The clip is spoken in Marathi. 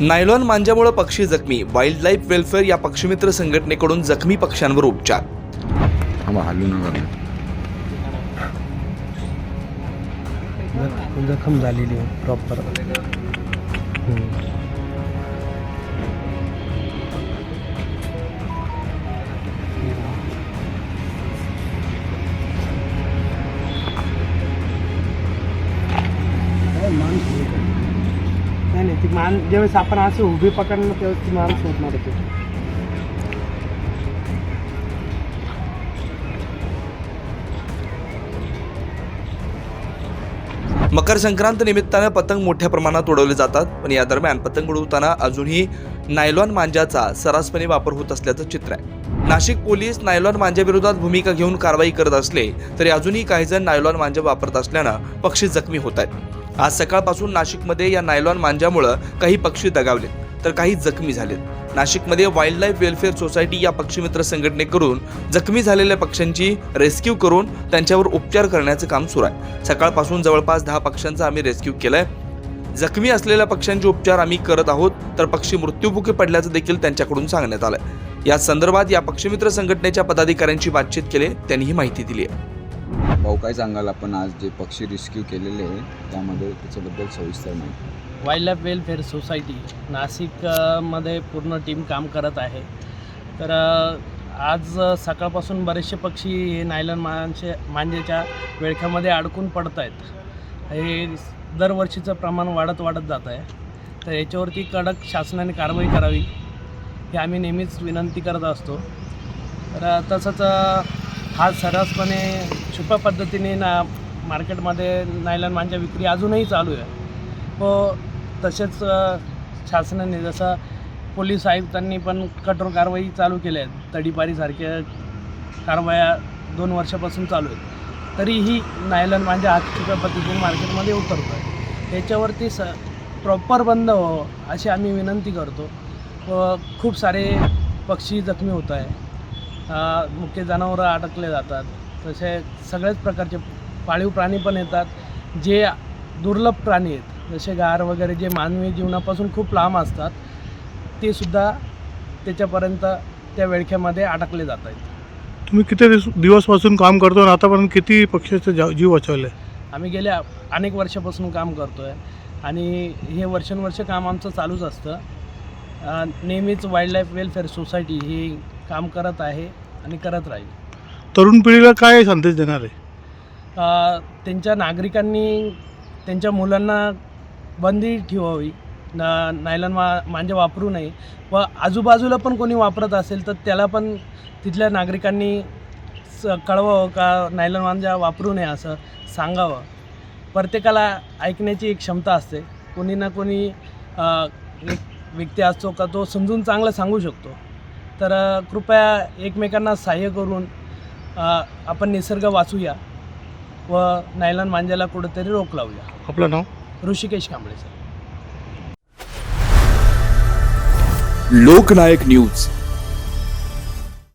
नायलॉन मांजामुळे पक्षी जखमी. वाईल्ड लाईफ वेलफेअर या पक्षीमित्र संघटनेकडून जखमी पक्ष्यांवर उपचार. जखम झालेली प्रॉपर नाही ती मान ज्यावेळेस आपण असं उभी पकडलं त्यावेळेस ती मान सोडणार होती. मकर संक्रांत निमित्तानं पतंग मोठ्या प्रमाणात उडवले जातात पण या दरम्यान पतंग उडवताना अजूनही नायलॉन मांजाचा सर्रासपणे वापर होत असल्याचं चित्र आहे. नाशिक पोलीस नायलॉन मांजाविरोधात भूमिका घेऊन कारवाई करत असले तरी अजूनही काही जण नायलॉन मांजा वापरत असल्यानं पक्षी जखमी होत आहेत. आज सकाळपासून नाशिकमध्ये या नायलॉन मांजामुळं काही पक्षी दगावले तर काही जखमी झालेत. नाशिकमध्ये वाईल्ड लाईफ वेलफेअर सोसायटी या पक्षीमित्र संघटनेकडून जखमी झालेल्या पक्ष्यांची रेस्क्यू करून त्यांच्यावर उपचार करण्याचं काम सुरू आहे. सकाळपासून जवळपास दहा पक्ष्यांचा आम्ही रेस्क्यू केलाय. जखमी असलेल्या पक्ष्यांचे उपचार आम्ही करत आहोत तर पक्षी मृत्यूमुखी पडल्याचं देखील त्यांच्याकडून सांगण्यात आलंय. या संदर्भात या पक्षीमित्र संघटनेच्या पदाधिकाऱ्यांची बातचीत केली त्यांनी ही माहिती दिली आहे. भाऊ काय सांगाल? आपण आज जे पक्षी रेस्क्यू केलेले आहे त्यामध्ये त्याच्याबद्दल सविस्तर माहिती. वाईल्ड लाईफ वेलफेअर सोसायटी नाशिकमध्ये पूर्ण टीम काम करत आहे. तर आज सकाळपासून बरेचसे पक्षी हे नायलन मांजे मांजेच्या वेळख्यामध्ये अडकून पडत आहेत हे दरवर्षीचं प्रमाण वाढत वाढत जात आहे तर याच्यावरती कडक शासनाने कारवाई करावी ही आम्ही नेहमीच विनंती करत असतो. तर तसंच हा सर्रासपणे छुप्या पद्धतीने ना मार्केटमध्ये नायलॉन मांजा विक्री अजूनही चालू आहे. व तसेच शासनाने जसं पोलीस आयुक्तांनी पण कठोर कारवाई चालू केल्या आहेत तडीपारीसारख्या कारवाया दोन वर्षापासून चालू आहेत. तरीही नायलन माझ्या हातच्या पद्धतीने मार्केटमध्ये उतरतो आहे त्याच्यावरती स प्रॉपर बंद हो अशी आम्ही विनंती करतो. व खूप सारे पक्षी जखमी होत आहे मुख्य जनावरं अडकले जातात. तसे सगळ्याच प्रकारचे पाळीव प्राणी पण येतात. जे दुर्लभ प्राणी आहेत. जसे गार वगैरे जे मानवी जीवनापासून खूप लांब असतात ते सुद्धा त्याच्यापर्यंत त्या वेळख्यामध्ये अडकले जात आहेत. तुम्ही किती दिवस दिवसपासून काम करतो आणि आतापर्यंत किती पक्षाचे जीव वाचवले? आम्ही गेल्या अनेक वर्षापासून काम करतो आहे आणि हे वर्षानुवर्ष काम आमचं चालूच असतं. नेहमीच वाईल्ड लाईफ वेलफेअर सोसायटी ही काम करत आहे आणि करत राहील. तरुण पिढीला काय संदेश देणार आहे? अ, त्यांच्या नागरिकांनी त्यांच्या मुलांना बंदी ठेवावी न नायलन मा मांजे वापरू नये. व आजूबाजूला पण कोणी वापरत असेल तर त्याला पण तिथल्या नागरिकांनी स कळवावं का नायलन मांजा वापरू नये असं सांगावं. प्रत्येकाला ऐकण्याची एक क्षमता असते. कोणी ना कोणी अ, एक व्यक्ती असतो का तो समजून चांगलं सांगू शकतो. तर अ, कृपया एकमेकांना सहाय्य करून आपण निसर्ग वाचूया व नायलन मांजाला कुठेतरी रोक लावूया. आपलं नाव? ऋषिकेश कांबळे सर. लोकनायक न्यूज.